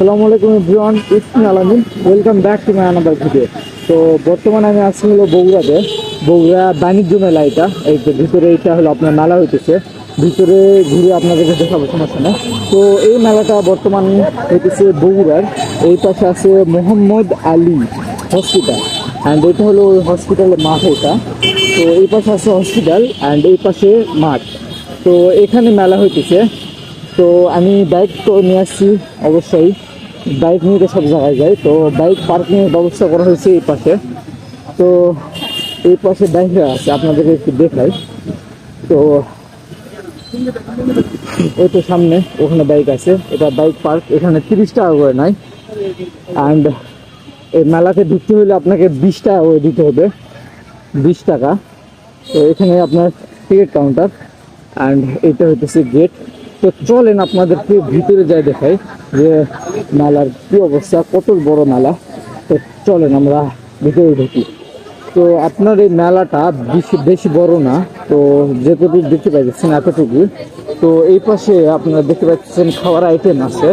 আসসালামু আলাইকুম everyone ইসমি Alamin, welcome back to my another video. তো বর্তমানে আমি আছি হলো বগুড়াতে। বগুড়া বাণিজ্য মেলা এটা। এই যে ভিতরে এটা হলো আপনার মেলা হইতেছে। ভিতরে ঘুরে আপনাদেরকে দেখাবো, সমস্যা না তো এই মেলাটা বর্তমান হইতেছে বগুড়ার। এই পাশে আছে মোহাম্মদ আলী হসপিটাল। অ্যান্ড এটা হলো ওই হসপিটালের মাঠ এটা। তো এই পাশে আছে হসপিটাল অ্যান্ড এই পাশে মাঠ। তো এখানে মেলা হইতেছে। তো আমি বাইক তো নিয়ে আসছি অবশ্যই। বাইক নিয়ে সব জায়গায় যাই, তো বাইক পার্কিংয়ের ব্যবস্থা করা হয়েছে এই পাশে। তো এই পাশে বাইক আছে, আপনাদেরকে একটু দেখাই। তো ওই তো সামনে ওখানে বাইক আছে, এটা বাইক পার্ক এখানে তিরিশ টাকা করে নাই অ্যান্ড এই মেলাতে ঢুকতে হলে আপনাকে বিশ টাকা করে দিতে হবে, বিশ টাকা। তো এখানে আপনার টিকিট কাউন্টার অ্যান্ড এটা হইতেছে গেট তো চলেন আপনাদেরকে ভিতরে যাই দেখাই যে নালার কি অবস্থা, কত বড় নালা। তো চলেন আমরা ভিতরে ঢুকি। তো আপনার এই মেলাটা বেশি বেশি বড় না, তো যেটুকু দেখতে পাচ্ছেন এতটুকু তো এই পাশে আপনারা দেখতে পাচ্ছেন খাওয়ার আইটেম আছে।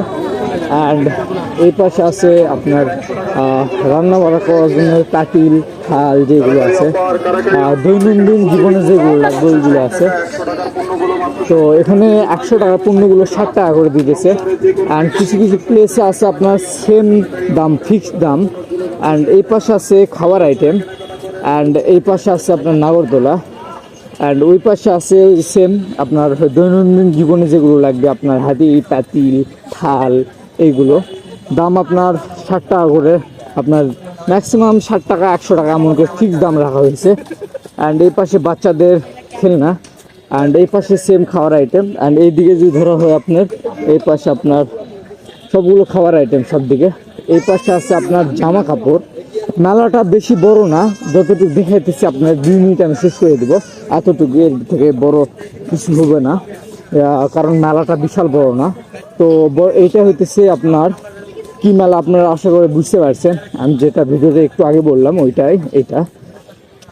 অ্যান্ড এই পাশে আছে আপনার রান্না বান্না করার জন্য কাটিল খাল যেগুলো আছে দৈনন্দিন জীবনে যেগুলো লাগবে ওইগুলো আছে। তো এখানে একশো টাকা পণ্যগুলো ষাট টাকা করে দিতেছে। অ্যান্ড কিছু কিছু প্লেসে আছে আপনার সেম দাম ফিক্সড দাম। অ্যান্ড এই পাশে আছে খাবার আইটেম অ্যান্ড এই পাশে আছে আপনার নাগরদোলা। অ্যান্ড ওই পাশে আছে সেম আপনার দৈনন্দিন জীবনে যেগুলো লাগবে আপনার হাতি পাতিল থাল এইগুলো দাম আপনার ষাট টাকা করে। আপনার ম্যাক্সিমাম ষাট টাকা, একশো টাকা এমন করে ফিক্সড দাম রাখা হয়েছে। অ্যান্ড এই পাশে বাচ্চাদের খেলনা। অ্যান্ড এই পাশে সেম খাওয়ার আইটেম অ্যান্ড এই দিকে যদি ধরা হয় আপনার, এই পাশে আপনার সবগুলো খাওয়ার আইটেম সব দিকে এই পাশে আছে আপনার জামা কাপড়। মেলাটা বেশি বড় না, যতটুকু দেখাইতেছি আপনার দুই মিনিট আমি শেষ করে দেবো। এতটুকু এর থেকে বড় কিছু হবে না। কারণ মেলাটা বিশাল বড় না। তো এইটা হইতেছে আপনার কি মেলা আপনারা আশা করে বুঝতে পারছেন? আমি যেটা ভিডিওতে একটু আগে বললাম, ওইটাই, এটা।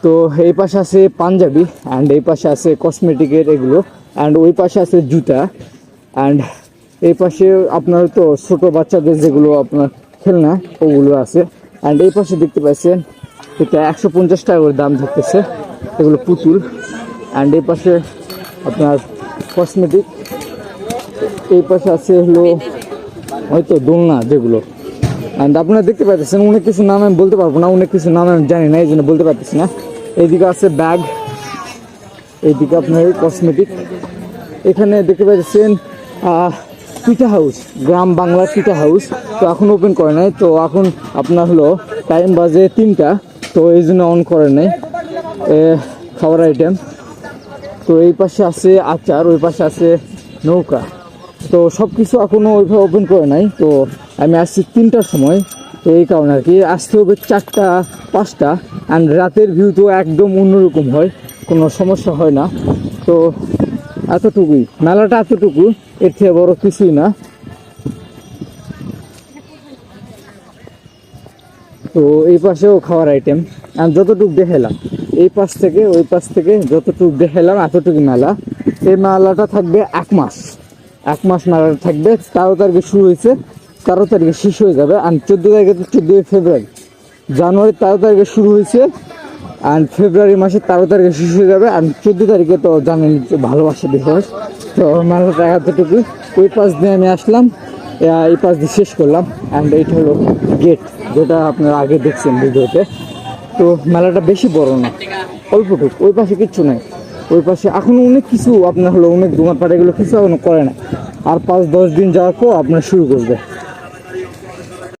তো এই পাশে আছে পাঞ্জাবি অ্যান্ড এই পাশে আছে কসমেটিকের এগুলো অ্যান্ড ওই পাশে আছে জুতা অ্যান্ড এই পাশে আপনার তো ছোট বাচ্চাদের যেগুলো আপনার খেলনা, ওগুলো আছে। অ্যান্ড এই পাশে দেখতে পাচ্ছেন, এটা একশো পঞ্চাশ টাকা করে দাম ধরতেছে, এগুলো পুতুল। অ্যান্ড এই পাশে আপনার কসমেটিক এই পাশে আছে হলো হয়তো দোলনা যেগুলো। অ্যান্ড আপনারা দেখতে পাইতেছেন, অনেক কিছু নাম আমি বলতে পারব না, অনেক কিছু নাম আমি জানি না এই জন্য বলতে পারতেছি না। এইদিকে আছে ব্যাগ, এইদিকে আপনার কসমেটিক এখানে দেখতে পাইতেছেন পিঠা হাউস, গ্রাম বাংলার পিঠা হাউস। তো এখন ওপেন করে নাই, তো এখন আপনার হলো টাইম বাজে তিনটা, তো এই জন্য অন করে নাই খাবার আইটেম তো এই পাশে আছে আচার, ওই পাশে আছে নৌকা। তো সব কিছু এখনও ওইভাবে ওপেন করে নাই। তো আমি আসছি তিনটার সময়। তো এই কারণে আর কি, আসতে হবে চারটা, পাঁচটা। অ্যান্ড রাতের ভিউ তো একদম অন্যরকম হয়, কোনো সমস্যা হয় না। তো এতটুকুই, মেলাটা এতটুকু, এর থেকে বড় কিছুই না। তো এই পাশেও খাওয়ার আইটেম আমি যতটুকু দেখালাম এই পাশ থেকে, ওই পাশ থেকে যতটুকু দেখালাম এতটুকু মেলা। এই মেলাটা থাকবে এক মাস। এক মাস মেলাটা থাকবে, তেরো তারিখে শুরু হয়েছে, তেরো তারিখে শেষ হয়ে যাবে আর চোদ্দ তারিখে তো চোদ্দোই ফেব্রুয়ারি। জানুয়ারি তেরো তারিখে শুরু হয়েছে অ্যান্ড ফেব্রুয়ারি মাসের তেরো তারিখে শেষ হয়ে যাবে আর চোদ্দ তারিখে তো জানেন ভালোবাসা দিবস। তো মেলাটা এতটুকু ওই পাশ দিয়ে আমি আসলাম এই পাশ দিয়ে শেষ করলাম অ্যান্ড এইটা হলো গেট যেটা আপনারা আগে দেখছেন ভিডিওতে। তো মেলাটা বেশি বড় না, অল্পটুক, ওই পাশে কিচ্ছু নাই। ওই পাশে এখনও অনেক কিছু আপনার হলো, অনেক দোকান পাট এগুলো কিছু এখনও করে না арпаы дождин жаку однашу кызды.